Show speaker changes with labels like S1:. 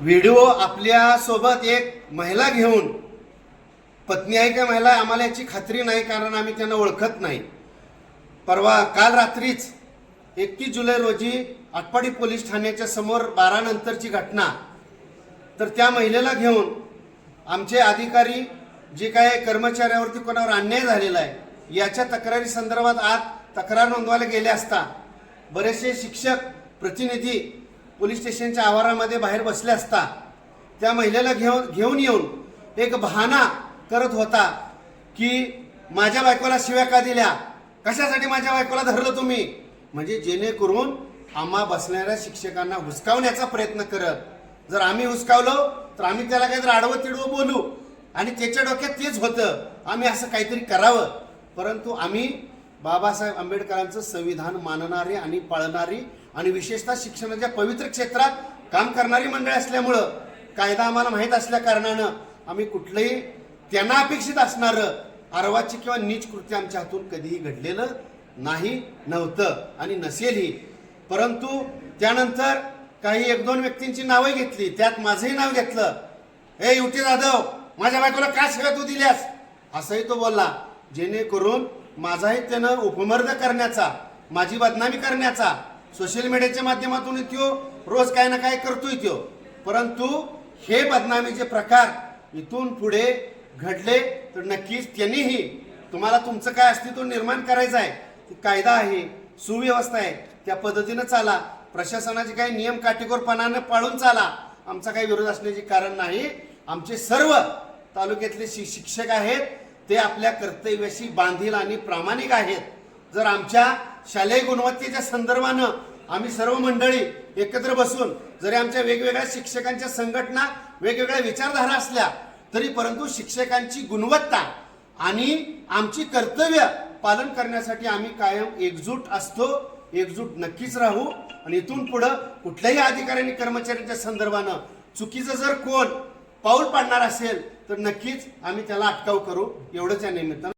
S1: Video आपल्यासोबत एक महिला घेऊन पत्नी आहे का महिला आम्हाला याची खात्री नाही कारण आम्ही त्यांना ओळखत नाही. परवा काल रात्रीच एकतीस जुलै रोजी आटपाडी पोलीस ठाण्याच्या समोर बारा नंतरची घटना. तर त्या महिलेला घेऊन आमचे अधिकारी जे काय कर्मचाऱ्यावरती कोणावर अन्याय झालेला आहे याच्या तक्रारी संदर्भात आज तक्रार नोंदवायला गेले असता बरेचसे शिक्षक प्रतिनिधी पोलीस स्टेशनच्या आवारामध्ये बाहेर बसले असता त्या महिलेला घेऊन घेऊन येऊन एक बहाणा करत होता की माझ्या बायकोला शिव्या का दिल्या? कशासाठी माझ्या बायकोला धरलं तुम्ही? म्हणजे जेणेकरून आम्हा बसणाऱ्या शिक्षकांना हुसकावण्याचा प्रयत्न करत. जर आम्ही हुसकावलो तर आम्ही त्याला काहीतरी आडवं तिडवं बोलू. आणि त्याच्या डोक्यात तेच होतं आम्ही असं काहीतरी करावं. परंतु आम्ही बाबासाहेब आंबेडकरांचं संविधान मानणारी आणि पाळणारी आणि विशेषतः शिक्षणाच्या पवित्र क्षेत्रात काम करणारी मंडळी असल्यामुळं कायदा आम्हाला माहीत असल्या कारणानं आम्ही कुठलंही त्यांना अपेक्षित असणारं आरवाची किंवा नीच कृत्य आमच्या हातून कधीही घडलेलं नाही नव्हतं आणि नसेलही. परंतु त्यानंतर काही एक दोन व्यक्तींची नावं घेतली. त्यात माझंही नाव घेतलं. हे युटी जाधव माझ्या बायकोला का शिव्या तू दिल्यास? असंही तो बोलला. जेणेकरून माझाही त्यानं उपमर्द करण्याचा माझी बदनामी करण्याचा सोशल मीडियाच्या माध्यमातून त्यो रोज काय ना काय करतोय त्यो. परंतु हे बदनामीचे प्रकार इथून पुढे घडले तर नक्कीच त्यांनीही तुम्हाला तुमचं काय अस्तित्व निर्माण करायचं आहे कायदा आहे सुव्यवस्था आहे त्या पद्धतीनं चाला. प्रशासनाचे काही नियम काटेकोरपणानं पाळून चाला. आमचा काही विरोध असण्याचे कारण नाही. आमचे सर्व तालुक्यातले शि शिक्षक आहेत ते आपल्या कर्तव्याशी बांधील आणि प्रामाणिक आहेत. जर आमच्या शालेय गुणवत्तेच्या संदर्भानं आम्ही सर्व मंडळी एकत्र बसून जरी आमच्या वेगवेगळ्या शिक्षकांच्या संघटना वेगवेगळ्या विचारधारा असल्या तरी परंतु शिक्षकांची गुणवत्ता आणि आमची कर्तव्य पालन करण्यासाठी आम्ही कायम एकजूट असतो एकजूट नक्कीच राहू. आणि इथून पुढं कुठल्याही अधिकाऱ्यांनी कर्मचाऱ्यांच्या संदर्भानं चुकीचं जर कोण पाऊल पाडणार असेल तर नक्कीच आम्ही त्याला अटकाव करू. एवढंच या निमित्तानं.